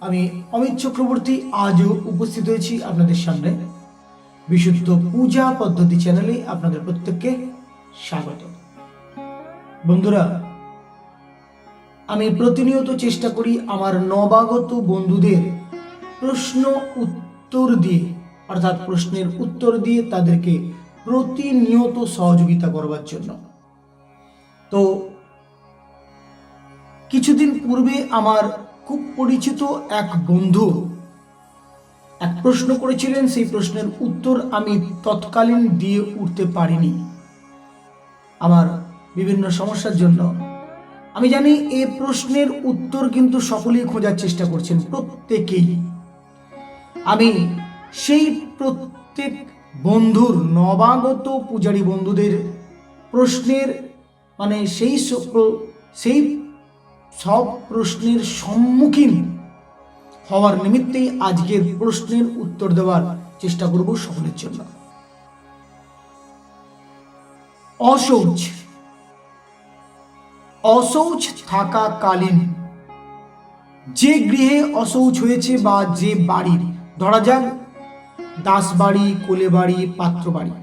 আমি অমিত চক্রবর্তী আজও উপস্থিত হয়েছি আপনাদের সামনে। বিশুদ্ধ পূজা পদ্ধতি চ্যানেলে আপনাদের প্রত্যেককে স্বাগত। বন্ধুরা, আমি প্রতিনিয়ত চেষ্টা করি আমার নবাগত বন্ধুদের প্রশ্ন উত্তর দিয়ে, অর্থাৎ প্রশ্নের উত্তর দিয়ে তাদেরকে প্রতিনিয়ত সহযোগিতা করবার জন্য। তো কিছুদিন পূর্বে আমার খুব পরিচিত এক বন্ধু এক প্রশ্ন করেছিলেন, সেই প্রশ্নের উত্তর আমি তৎকালীন দিয়ে উঠতে পারিনি আমার বিভিন্ন সমস্যার জন্য। আমি জানি এ প্রশ্নের উত্তর কিন্তু সকলেই খোঁজার চেষ্টা করছেন, প্রত্যেকেই। আমি সেই প্রত্যেক বন্ধুর, নবাগত পূজারী বন্ধুদের প্রশ্নের মানে সেই সেই সব প্রশ্নের সম্মুখীন হওয়ার নিমিত্তেই আজকের প্রশ্নের উত্তর দেওয়ার চেষ্টা করব সকলের জন্য। অশৌচ অশৌচ থাকাকালীন যে গৃহে অশৌচ হয়েছে বা যে বাড়ির ধরা যাক দাস বাড়ি কোলে বাড়ি পাত্র বাড়ি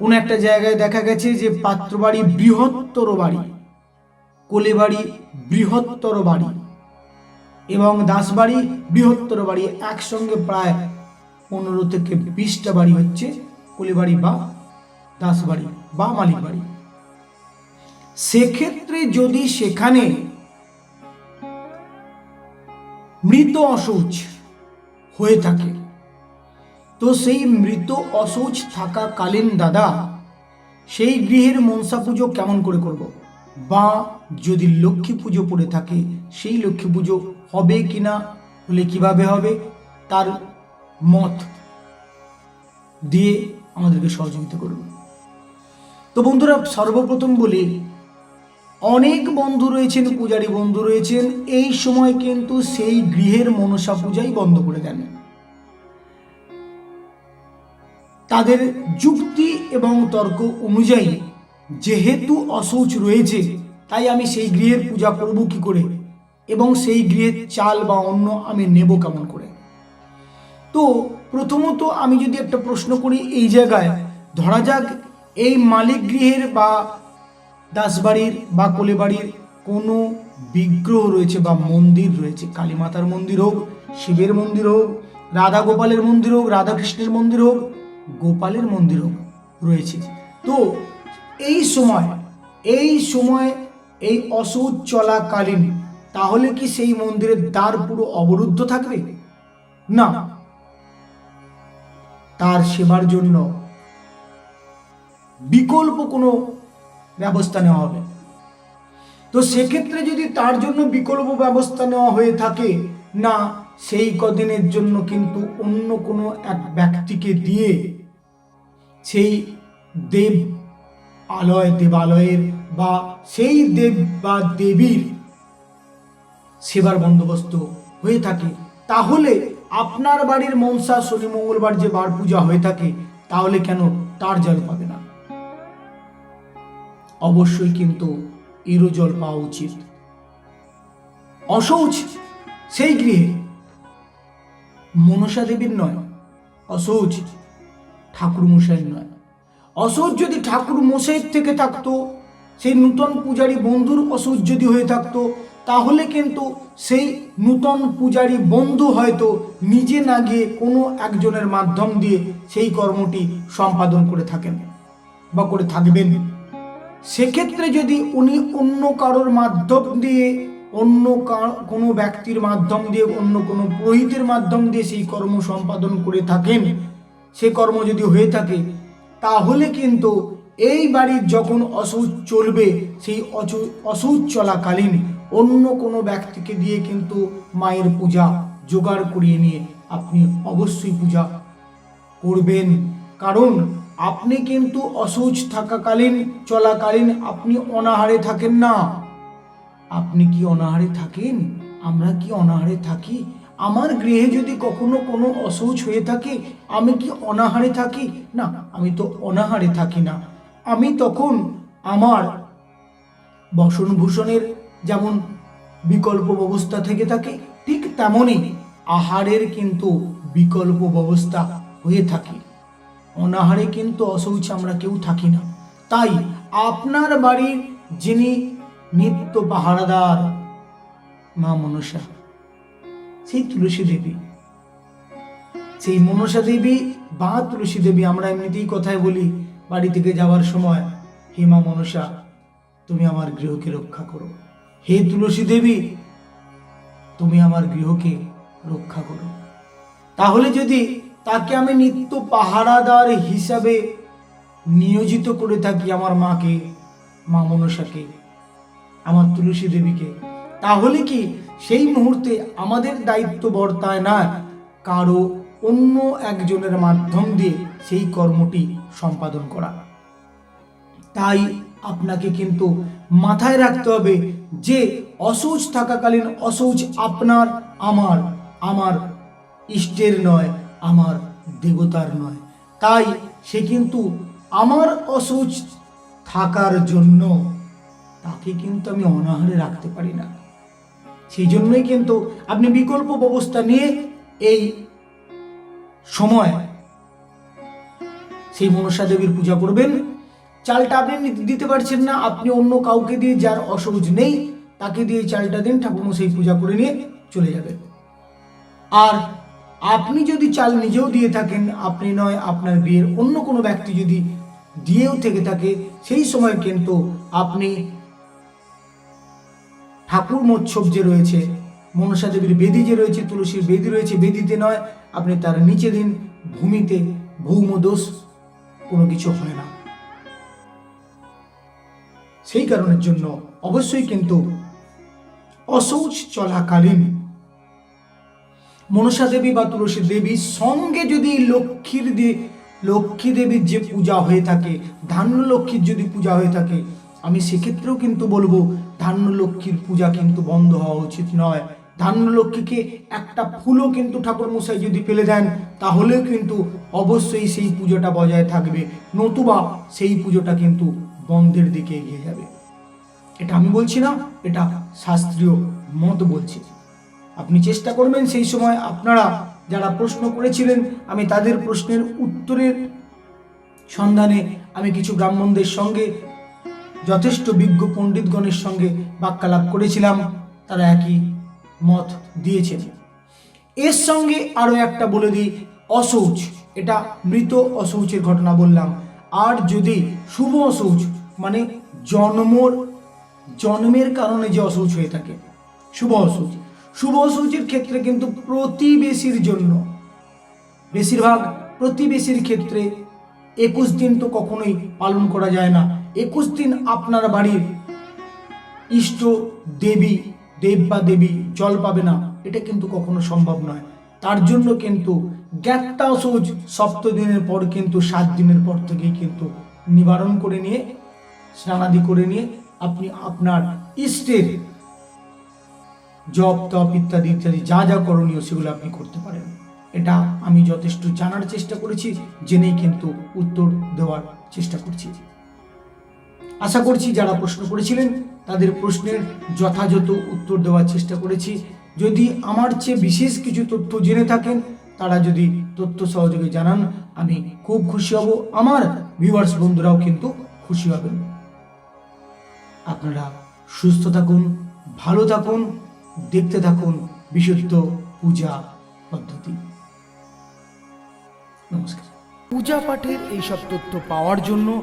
কোন একটা জায়গায় দেখা গেছে যে পাত্র বাড়ি বৃহত্তর বাড়ি। কোলে বাড়ি বৃহত্তর বাড়ি এবং দাসবাড়ি বৃহত্তর বাড়ি। একসঙ্গে প্রায় পনেরো থেকে বিশটা বাড়ি হচ্ছে কোলেবাড়ি বা দাসবাড়ি বা মালিক বাড়ি সেক্ষেত্রে যদি সেখানে মৃত অশৌচ হয়ে থাকে, তো সেই মৃত অশৌচ থাকাকালীন দাদা, সেই গৃহের মনসা পুজো কেমন করে করব? বা যদি লক্ষ্মী পুজো পড়ে থাকে, সেই লক্ষ্মী পুজো হবে কিনা হলে কীভাবে হবে, তার মত দিয়ে আমাদেরকে সহযোগিতা করবে তো বন্ধুরা, সর্বপ্রথম বলি, অনেক বন্ধু রয়েছেন, পূজারী বন্ধু রয়েছেন, এই সময় কিন্তু সেই গৃহের মনসা পূজাই বন্ধ করে দেন। তাদের যুক্তি এবং তর্ক অনুযায়ী যেহেতু অশৌচ রয়েছে, তাই আমি সেই গৃহের পূজা করব কি করে? এবং সেই গৃহের চাল বা অন্য আমি নেব কেমন করে? তো প্রথমত আমি যদি একটা প্রশ্ন করি এই জায়গায়, ধরা যাক এই মালিক গৃহের বা দাসবাড়ির বা কোলেবাড়ির কোনো বিগ্রহ রয়েছে বা মন্দির রয়েছে। কালী মাতার মন্দির হোক, শিবের মন্দির হোক রাধা গোপালের মন্দির হোক, রাধাকৃষ্ণের মন্দির হোক, গোপালের মন্দির হোক রয়েছে। তো এই সময় এই সময় এই অসৌচ চলাকালীন, তাহলে কি সেই মন্দিরের দ্বার পুরো অবরুদ্ধ থাকবে? না। তার সেবার জন্য বিকল্প কোনো ব্যবস্থা নেওয়া হবে। তো সেক্ষেত্রে যদি তার জন্য বিকল্প ব্যবস্থা নেওয়া হয়ে থাকে, না, সেই কদিনের জন্য কিন্তু অন্য কোনো এক ব্যক্তিকে দিয়ে সেই দেব আলয় দেবালয়ের বা সেই দেব বা দেবীর সেবার বন্দোবস্ত হয়ে থাকে। তাহলে আপনার বাড়ির মনসা শনি মঙ্গলবার যে বার পূজা হয়ে থাকে, তাহলে কেন তার জল পাবে না? অবশ্যই কিন্তু এরও জল পাওয়া উচিত। অশৌচ সেই গৃহে। মনসা দেবীর নয় অশৌচ ঠাকুর মশাইয়ের নয়। অশৌচ যদি ঠাকুর মশাইয়ের থেকে থাকতো, সেই নূতন পূজারী বন্ধুর অশৌচ যদি হয়ে থাকতো, তাহলে কিন্তু সেই নূতন পূজারী বন্ধু হয়তো নিজে না গিয়ে কোনো একজনের মাধ্যম দিয়ে সেই কর্মটি সম্পাদন করে থাকেন বা করে থাকবেন। সেক্ষেত্রে যদি উনি অন্য কারোর মাধ্যম দিয়ে, অন্য কোনো ব্যক্তির মাধ্যম দিয়ে, অন্য কোনো পুরোহিতের মাধ্যম দিয়ে সেই কর্ম সম্পাদন করে থাকেন, সে কর্ম যদি হয়ে থাকে তাহলে কিন্তু এই বাড়ির যখন অসৌচ চলবে, সেই অচৌ- অসৌচ চলাকালীন অন্য কোনো ব্যক্তিকে দিয়ে কিন্তু মায়ের পূজা জোগাড় করিয়ে নিয়ে আপনি অবশ্যই পূজা করবেন। কারণ আপনি কিন্তু অসৌচ থাকাকালীন, চলাকালীন আপনি অনাহারে থাকেন না। আপনি কি অনাহারে থাকেন? আমরা কি অনাহারে থাকি? আমার গৃহে যদি কখনো কোনো অসৌচ হয়ে থাকে, আমি কি অনাহারে থাকি? না, আমি তো অনাহারে থাকি না। আমি তখন আমার বসন ভূষণের যেমন বিকল্প ব্যবস্থা থেকে থাকে, ঠিক তেমনই আহারের কিন্তু বিকল্প ব্যবস্থা হয়ে থাকে। অনাহারে কিন্তু অশৌচে আমরা কেউ থাকি না। তাই আপনার বাড়ির যিনি নিত্য পাহারাদার মা মনসা সেই তুলসী দেবী। সেই মনসা দেবী বা তুলসী দেবী আমরা এমনিতেই কথায় বলি বাড়ি থেকে যাওয়ার সময়, হে মা মনসা, তুমি আমার গৃহকে রক্ষা করো। হে তুলসী দেবী, তুমি আমার গৃহকে রক্ষা করো। তাহলে যদি তাকে আমি নিত্য পাহারাদার হিসাবে নিয়োজিত করে থাকি আমার মাকে, মা মনসাকে, আমার তুলসী দেবীকে, তাহলে কি সেই মুহূর্তে আমাদের দায়িত্ব বর্তায় না কারও অন্য একজনের মাধ্যম দিয়ে সেই কর্মটি সম্পাদন করা। তাই আপনাকে কিন্তু মাথায় রাখতে হবে যে অসৌচ থাকাকালীন অসৌচ আপনার, আমার আমার ইষ্টের নয়, আমার দেবতার নয়। তাই সে কিন্তু আমার অসৌচ থাকার জন্য তাকে কিন্তু আমি অনাহারে রাখতে পারি না। সেই জন্যই কিন্তু আপনি বিকল্প ব্যবস্থা নিয়ে এই সময় সেই মনসা দেবীর পূজা করবেন। চালটা আপনি দিতে পারছেন না, আপনি অন্য কাউকে দিয়ে যার অসহজ নেই, তাকে দিয়ে চালটা দিন ঠাকুরমশাই পূজা করে নিয়ে চলে যাবেন। আর আপনি যদি চাল নিজেও দিয়ে থাকেন, আপনি নয়, আপনার বিয়ের অন্য কোনো ব্যক্তি যদি দিয়েও থেকে থাকে, সেই সময় কিন্তু আপনি ঠাকুর মৎসব যে রয়েছে, মনসা দেবীর বেদি যে রয়েছে, তুলসীর বেদি রয়েছে, বেদিতে নয়, আপনি তার নিচে দিন, ভূমিতে ভৌম দোষ, কোনো কিছু হয় না। সেই কারণের জন্য অবশ্যই কিন্তু অশৌচ চলাকালীন মনসা দেবী বা তুলসী দেবীর সঙ্গে যদি লক্ষ্মীর লক্ষ্মী দেবীর যে পূজা হয়ে থাকে, ধান্য লক্ষ্মীর যদি পূজা হয়ে থাকে, আমি সেক্ষেত্রেও কিন্তু বলব ধান্য লক্ষ্মীর পূজা কিন্তু বন্ধ হওয়া উচিত নয়। ধান্যলক্ষ্মীকে একটা ফুলও কিন্তু ঠাকুর মশাই যদি ফেলে দেন, তাহলেও কিন্তু অবশ্যই সেই পুজোটা বজায় থাকবে। নতুবা সেই পুজোটা কিন্তু বন্ধের দিকে এগিয়ে যাবে। এটা আমি বলছি না, এটা শাস্ত্রীয় মত বলছি। আপনি চেষ্টা করবেন সেই সময় আপনারা যারা প্রশ্ন করেছিলেন, আমি তাদের প্রশ্নের উত্তরের সন্ধানে আমি কিছু ব্রাহ্মণদের সঙ্গে যথেষ্ট বিজ্ঞ পণ্ডিতগণের সঙ্গে বাক্যালাপ করেছিলাম, তারা একই মত দিয়েছেন। এর সঙ্গে আরও একটা বলে দিই অশৌচ এটা মৃত অশৌচের ঘটনা বললাম। আর যদি শুভ অশৌচ মানে জন্মর, জন্মের কারণে যে অশৌচ হয়ে থাকে, শুভ অশৌচ শুভ অশৌচের ক্ষেত্রে কিন্তু প্রতিবেশীর জন্য, বেশিরভাগ প্রতিবেশীর ক্ষেত্রে একুশ দিন তো কখনোই পালন করা যায় না। একুশ দিন আপনার বাড়ির ইষ্ট দেবী দেব বা দেবী জল পাবে না। এটা কিন্তু কখনো সম্ভব নয়। তার জন্য কিন্তু জ্ঞাতা সৌজ সপ্ত দিনের পর কিন্তু সাত দিনের পর থেকেই কিন্তু নিবারণ করে নিয়ে, স্নানাদি করে নিয়ে আপনি আপনার ইষ্টের জপ, তপ ইত্যাদি ইত্যাদি যা যা করণীয় সেগুলো আপনি করতে পারেন। এটা আমি যথেষ্ট জানার চেষ্টা করেছি, জেনেই কিন্তু উত্তর দেওয়ার চেষ্টা করছি। আশা করছি যারা প্রশ্ন করেছিলেন, তাদের প্রশ্নের যথাযথ উত্তর দেওয়ার চেষ্টা করেছি। যদি আমার চেয়ে বিশেষ কিছু তথ্য জেনে থাকেন, তারা যদি তথ্য সহযোগে জানান, আমি খুব খুশি হব। আমার ভিউয়ার্স বন্ধুরাও কিন্তু খুশি হবেন। আপনারা সুস্থ থাকুন, ভালো থাকুন, দেখতে থাকুন বিশুদ্ধ পূজা পদ্ধতি। নমস্কার। পূজা পাঠের এইসব তথ্য পাওয়ার জন্য